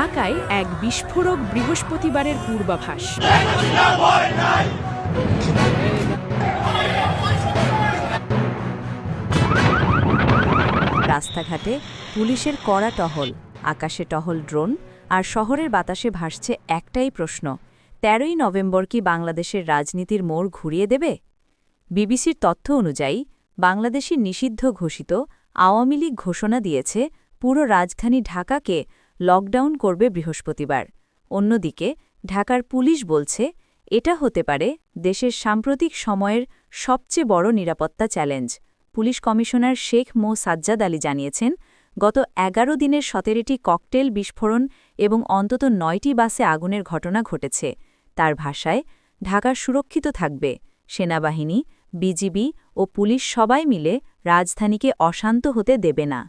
ঢাকায় এক বিস্ফোরক বৃহস্পতিবারের পূর্বাভাস। রাস্তাঘাটে পুলিশের কড়া টহল, আকাশে টহল ড্রোন আর শহরের বাতাসে ভাসছে একটাই প্রশ্ন, তেরোই নভেম্বর কি বাংলাদেশের রাজনীতির মোড় ঘুরিয়ে দেবে? বিবিসির তথ্য অনুযায়ী, বাংলাদেশি নিষিদ্ধ ঘোষিত আওয়ামী লীগ ঘোষণা দিয়েছে, পুরো রাজধানী ঢাকাকে লকডাউন করবে বৃহস্পতিবার। অন্যদিকে, ঢাকার পুলিশ বলছে, এটা হতে পারে দেশের সাম্প্রতিক সময়ের সবচেয়ে বড় নিরাপত্তা challenge. Police commissioner Sheikh Md Sajjad Ali জানিয়েছেন, গত এগারো দিনের সতেরোটি ককটেল বিস্ফোরণ এবং অন্তত নয়টি বাসে আগুনের ঘটনা ঘটেছে। তার ভাষায়, ঢাকা সুরক্ষিত থাকবে। সেনাবাহিনী, বিজিবি ও পুলিশ সবাই মিলে রাজধানীকে অশান্ত হতে দেবে না।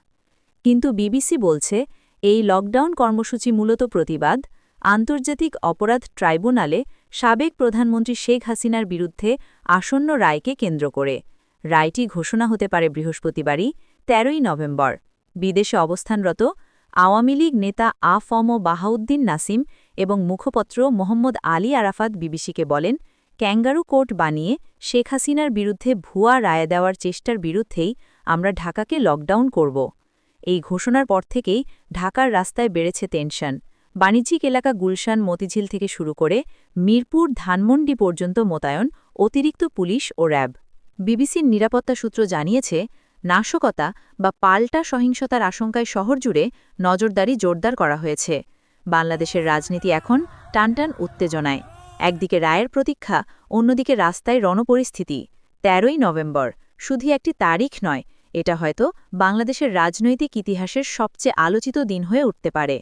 কিন্তু বিবিসি বলছে এই লকডাউন কর্মসূচি মূলত প্রতিবাদ, আন্তর্জাতিক অপরাধ ট্রাইব্যুনালে সাবেক প্রধানমন্ত্রী শেখ হাসিনার বিরুদ্ধে আসন্ন রায়কে কেন্দ্র করে। রায়টি ঘোষণা হতে পারে বৃহস্পতিবারই, তেরোই নভেম্বর। বিদেশে অবস্থানরত আওয়ামী লীগ নেতা আফম বাহাউদ্দিন নাসিম এবং মুখপত্র মোহাম্মদ আলী আরাফাত বিবিসিকে বলেন, ক্যাঙ্গারু কোর্ট বানিয়ে শেখ হাসিনার বিরুদ্ধে ভুয়া রায় দেওয়ার চেষ্টার বিরুদ্ধেই আমরা ঢাকাকে লকডাউন করব। এই ঘোষণার পর থেকেই ঢাকার রাস্তায় বেড়েছে টেনশন। বাণিজ্যিক এলাকা গুলশান, মতিঝিল থেকে শুরু করে মিরপুর, ধানমন্ডি পর্যন্ত মোতায়েন অতিরিক্ত পুলিশ ও র্যাব। বিবিসির নিরাপত্তা সূত্র জানিয়েছে, নাশকতা বা পাল্টা সহিংসতার আশঙ্কায় শহর জুড়ে নজরদারি জোরদার করা হয়েছে। বাংলাদেশের রাজনীতি এখন টানটান উত্তেজনায়। একদিকে রায়ের প্রতীক্ষা, অন্যদিকে রাস্তায় রণপরিস্থিতি। তেরোই নভেম্বর, শুধু একটি তারিখ নয় এটা হয়তো বাংলাদেশের রাজনৈতিক ইতিহাসের সবচেয়ে আলোচিত দিন হয়ে উঠতে পারে।